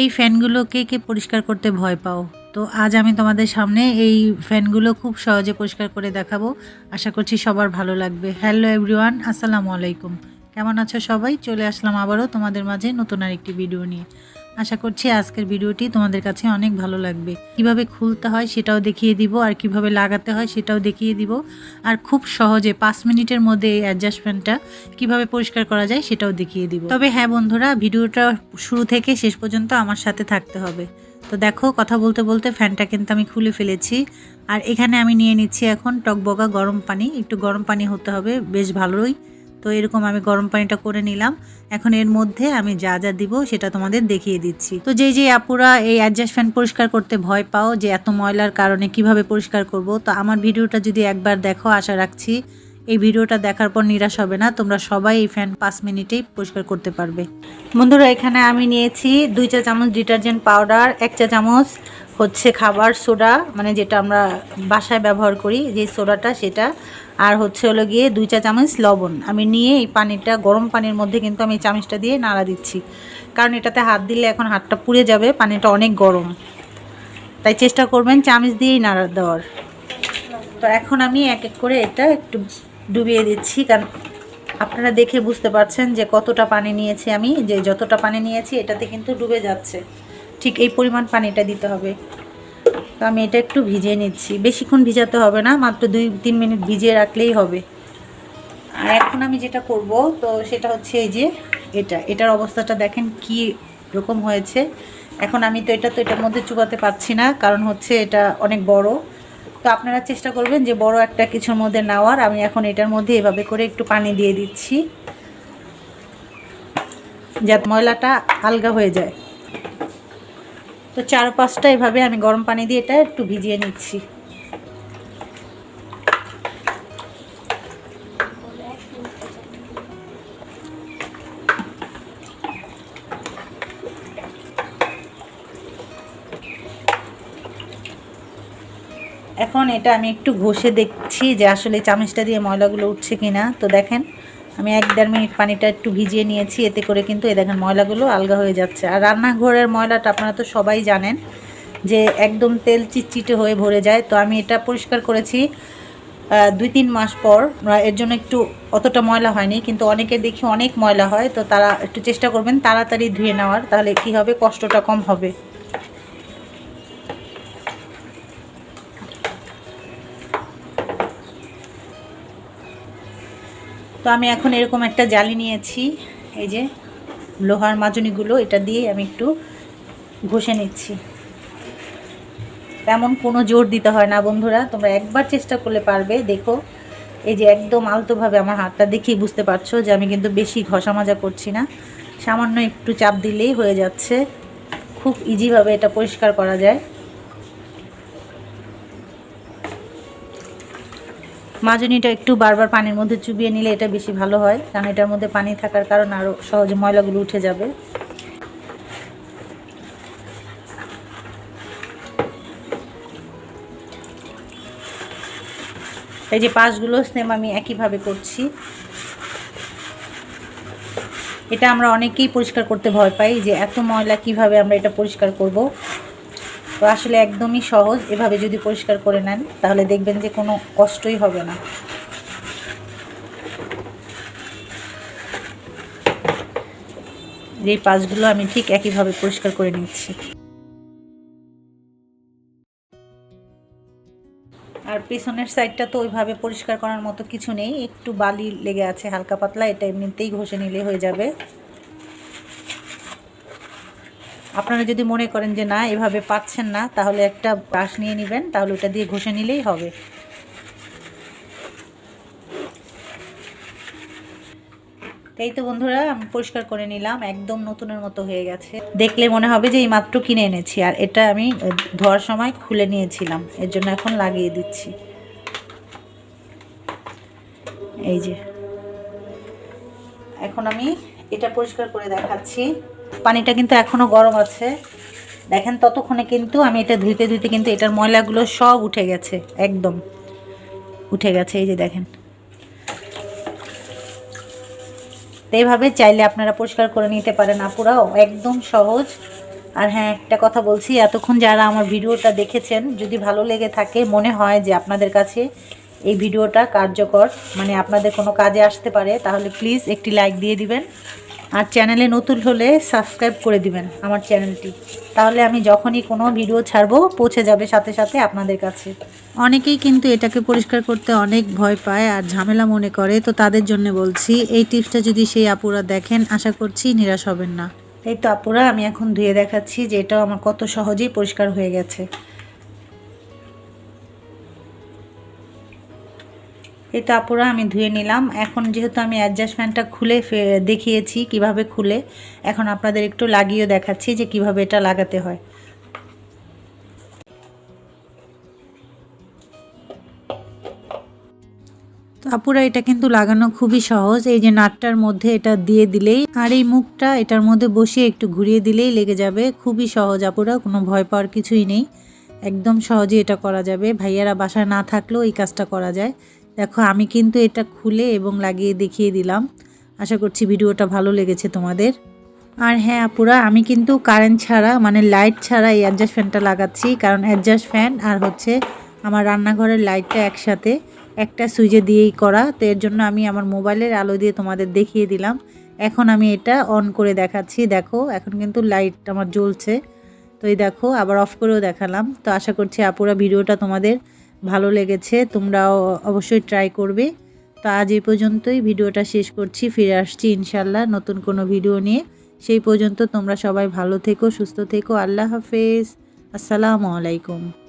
এই ফ্যানগুলো কে কে পরিষ্কার করতে ভয় পাও? তো আজ আমি তোমাদের সামনে এই ফ্যানগুলো খুব সহজে পরিষ্কার করে দেখাবো। আশা করছি সবার ভালো লাগবে। হ্যালো এভরিওয়ান, আসসালামু আলাইকুম। কেমন আছো সবাই? চলে আসলাম আবারও তোমাদের মাঝে নতুন আর একটি ভিডিও নিয়ে। আশা করছি আজকের ভিডিওটি তোমাদের কাছে অনেক ভালো লাগবে। কীভাবে খুলতে হয় সেটাও দেখিয়ে দিব, আর কীভাবে লাগাতে হয় সেটাও দেখিয়ে দিব। আর খুব সহজে পাঁচ মিনিটের মধ্যে এই অ্যাডজাস্টমেন্টটা কীভাবে পরিষ্কার করা যায় সেটাও দেখিয়ে দিব। তবে হ্যাঁ বন্ধুরা, ভিডিওটা শুরু থেকে শেষ পর্যন্ত আমার সাথে থাকতে হবে। তো দেখো, কথা বলতে বলতে ফ্যানটা কিন্তু আমি খুলে ফেলেছি। আর এখানে আমি নিয়ে নিচ্ছি এখন টকবগা গরম পানি। একটু গরম পানি হতে হবে, বেশ ভালোই। তো এরকম আমি গরম পানিটা করে নিলাম। এখন এর মধ্যে আমি যা যা দিব সেটা তোমাদের দেখিয়ে দিচ্ছি। তো যেই যে আপুরা এই অ্যাডজাস্ট ফ্যান পরিষ্কার করতে ভয় পাও যে এত ময়লার কারণে কীভাবে পরিষ্কার করব, তো আমার ভিডিওটা যদি একবার দেখো, আশা রাখছি এই ভিডিওটা দেখার পর নিরাশ হবে না। তোমরা সবাই এই ফ্যান পাঁচ মিনিটেই পরিষ্কার করতে পারবে। বন্ধুরা, এখানে আমি নিয়েছি দুই চা চামচ ডিটারজেন্ট পাউডার এক চা চামচ হচ্ছে খাবার সোডা মানে যেটা আমরা বাসায় ব্যবহার করি, যে সোডাটা সেটা। আর হচ্ছে হলো গিয়ে দুই চা চামচ লবণ। আমি নিয়ে এই পানিটা, গরম পানির মধ্যে কিন্তু আমি চামচটা দিয়ে নাড়া দিচ্ছি। কারণ এটাতে হাত দিলে এখন হাতটা পুড়ে যাবে, পানিটা অনেক গরম। তাই চেষ্টা করবেন চামচ দিয়েই নাড়া দেওয়ার। তো এখন আমি এক এক করে এটা একটু ডুবিয়ে দিচ্ছি, কারণ আপনারা দেখে বুঝতে পারছেন যে কতটা পানি নিয়েছি আমি, যে যতটা পানি নিয়েছি এটাতে কিন্তু ডুবে যাচ্ছে। ঠিক এই পরিমাণ পানিটা দিতে হবে। তো আমি এটা একটু ভিজিয়ে নিচ্ছি। বেশিক্ষণ ভিজাতে হবে না, মাত্র দুই, তিন মিনিট ভিজিয়ে রাখলেই হবে। আর এখন আমি যেটা করব, তো সেটা হচ্ছে এই যে এটা। এটার অবস্থাটা দেখেন কি রকম হয়েছে। এখন আমি তো এটা তো এটার মধ্যে চুবাতে পারছি না, কারণ হচ্ছে এটা অনেক বড়। তো আপনারা চেষ্টা করবেন যে বড় একটা কিছুর মধ্যে নেওয়ার। আমি এখন এটার মধ্যে এভাবে করে একটু পানি দিয়ে দিচ্ছি, যাতে ময়লাটা আলগা হয়ে যায়। তো চার পাঁচটা এভাবে আমি গরম পানি দিয়ে এটা একটু ভিজিয়ে নিচ্ছি। এখন এটা আমি একটু ঘষে দেখছি যে আসলে চামচটা দিয়ে ময়লাগুলো উঠছে কিনা। তো দেখেন আমি এক দেড় মিনিট পানিটা একটু ভিজিয়ে নিয়েছি, এতে করে কিন্তু এ দেখেন ময়লাগুলো আলগা হয়ে যাচ্ছে। আর রান্নাঘরের ময়লাটা আপনারা তো সবাই জানেন যে একদম তেল চিটচিটে হয়ে ভরে যায়। তো আমি এটা পরিষ্কার করেছি দুই তিন মাস পর। এর জন্য একটু অতটা ময়লা হয়নি, কিন্তু অনেকে দেখি অনেক ময়লা হয়, তো তারা একটু চেষ্টা করবেন তাড়াতাড়ি ধুয়ে নেওয়ার, তাহলে কী হবে? কষ্টটা কম হবে। তো আমি এখন এরকম একটা জালি নিয়েছি, এই যে লোহার মাজনিগুলো, এটা দিয়ে আমি একটু ঘষে নিচ্ছি। তেমন কোনো জোর দিতে হয় না বন্ধুরা, তোমরা একবার চেষ্টা করলে পারবে, দেখো। এই যে একদম আলতোভাবে আমার হাতটা দেখেই বুঝতে পারছ যে আমি কিন্তু বেশি ঘষা মাজা করছি না। সামান্য একটু চাপ দিলেই হয়ে যাচ্ছে। খুব ইজিভাবে এটা পরিষ্কার করা যায়। মাজনিটা একটু বারবার পানির মধ্যে চুবিয়ে নিলে এটা বেশি ভালো হয়, কারণ এটার মধ্যে পানি থাকার কারণে আরও সহজে ময়লাগুলো উঠে যাবে। এই যে পাশগুলো সেম আমি একইভাবে করছি। এটা আমরা অনেকেই পরিষ্কার করতে ভয় পাই যে এত ময়লা কীভাবে আমরা এটা পরিষ্কার করব। তো আসলে একদমই সহজ। এভাবে যদি পরিষ্কার করে নেন, তাহলে দেখবেন যে কোনো কষ্টই হবে না। এই পাশগুলো আমি ঠিক একইভাবে পরিষ্কার করে নিচ্ছি। আর পেছনের সাইডটা তো ওইভাবে পরিষ্কার করার মতো কিছু নেই। একটু বালি লেগে আছে, হালকা পাতলা, এটা এমনিতেই ঘষে নিলে হয়ে যাবে। আপনারা যদি মনে করেন যে না, এভাবে পাচ্ছেন না, তাহলে একটা ব্রাশ নিয়ে নেবেন, তাহলে ওটা দিয়ে ঘষে নিলেই হবে। এই তো বন্ধুরা, আমি পরিষ্কার করে নিলাম, একদম নতুনের মতো হয়ে গেছে। দেখলে মনে হবে যে এই মাত্র কিনে এনেছি, আর এটা আমি ধোয়ার সময় খুলে নিয়েছিলাম, এর জন্য এখন লাগিয়ে দিচ্ছি। এই যে। এখন আমি এটা পরিষ্কার করে দেখাচ্ছি। পানিটা কিন্তু এখনও গরম আছে। দেখেন ততক্ষণে কিন্তু আমি এটা ধুইতে ধুইতে কিন্তু এটার ময়লাগুলো সব উঠে গেছে, একদম উঠে গেছে, এই যে দেখেন। এইভাবে চাইলে আপনারা পরিষ্কার করে নিতে পারেন আপুরাও, একদম সহজ। আর হ্যাঁ একটা কথা বলছি, এতক্ষণ যারা আমার ভিডিওটা দেখেছেন, যদি ভালো লেগে থাকে, মনে হয় যে আপনাদের কাছে এই ভিডিওটা কার্যকর মানে আপনাদের কোনো কাজে আসতে পারে, তাহলে প্লিজ একটি লাইক দিয়ে দিবেন। আর চ্যানেলে নতুন হলে সাবস্ক্রাইব করে দিবেন আমার চ্যানেলটি। তাহলে আমি যখনই কোনো ভিডিও ছাড়বো, পৌঁছে যাবে সাথে সাথে আপনাদের কাছে। অনেকেই কিন্তু এটাকে পরিষ্কার করতে অনেক ভয় পায় আর ঝামেলা মনে করে। তো তাদের জন্য বলছি, এই টিপসটা যদি সেই আপুরা দেখেন, আশা করছি নিরাশ হবেন না। এই তো আপুরা, আমি এখন ধুয়ে দেখাচ্ছি যে এটাও আমার কত সহজেই পরিষ্কার হয়ে গেছে। এই তো আমি ধুয়ে নিলাম। এখন যেহেতু আমি অ্যাডজাস্ট ফ্যানটা খুলে দেখিয়েছি কীভাবে খুলে, এখন আপনাদের একটু লাগিয়েও দেখাচ্ছি যে কীভাবে এটা লাগাতে হয়। তো আপুরা এটা কিন্তু লাগানো খুবই সহজ, এই যে নাটটার মধ্যে এটা দিয়ে দিলেই, আর এই মুখটা এটার মধ্যে বসিয়ে একটু ঘুরিয়ে দিলেই লেগে যাবে। খুবই সহজ আপুরা কোনো ভয় পাওয়ার কিছুই নেই। একদম সহজে এটা করা যাবে। ভাইয়ারা বাসায় না থাকলেও এই কাজটা করা যায়। দেখো, আমি কিন্তু এটা খুলে এবং লাগিয়ে দেখিয়ে দিলাম। আশা করছি ভিডিওটা ভালো লেগেছে তোমাদের। আর হ্যাঁ আপুরা, আমি কিন্তু কারেন্ট ছাড়া মানে লাইট ছাড়া এই অ্যাডজাস্ট ফ্যানটা লাগাচ্ছি। কারণ অ্যাডজাস্ট ফ্যান আর হচ্ছে আমার রান্নাঘরের লাইটটা একসাথে একটা সুইচে দিয়েই করা। তো এর জন্য আমি আমার মোবাইলের আলো দিয়ে তোমাদের দেখিয়ে দিলাম। এখন আমি এটা অন করে দেখাচ্ছি। দেখো, এখন কিন্তু লাইট আমার জ্বলছে। তো এই দেখো, আবার অফ করেও দেখালাম। তো আশা করছি আপুরা, ভিডিওটা তোমাদের ভালো লেগেছে, তোমরাও অবশ্যই ট্রাই করবে। তো আজ এই পর্যন্তই, ভিডিওটা শেষ করছি, ফিরে আসছি ইনশাল্লাহ নতুন কোনো ভিডিও নিয়ে। সেই পর্যন্ত তোমরা সবাই ভালো থেকো, সুস্থ থেকো, আল্লাহ হাফেজ। আসসালামু আলাইকুম।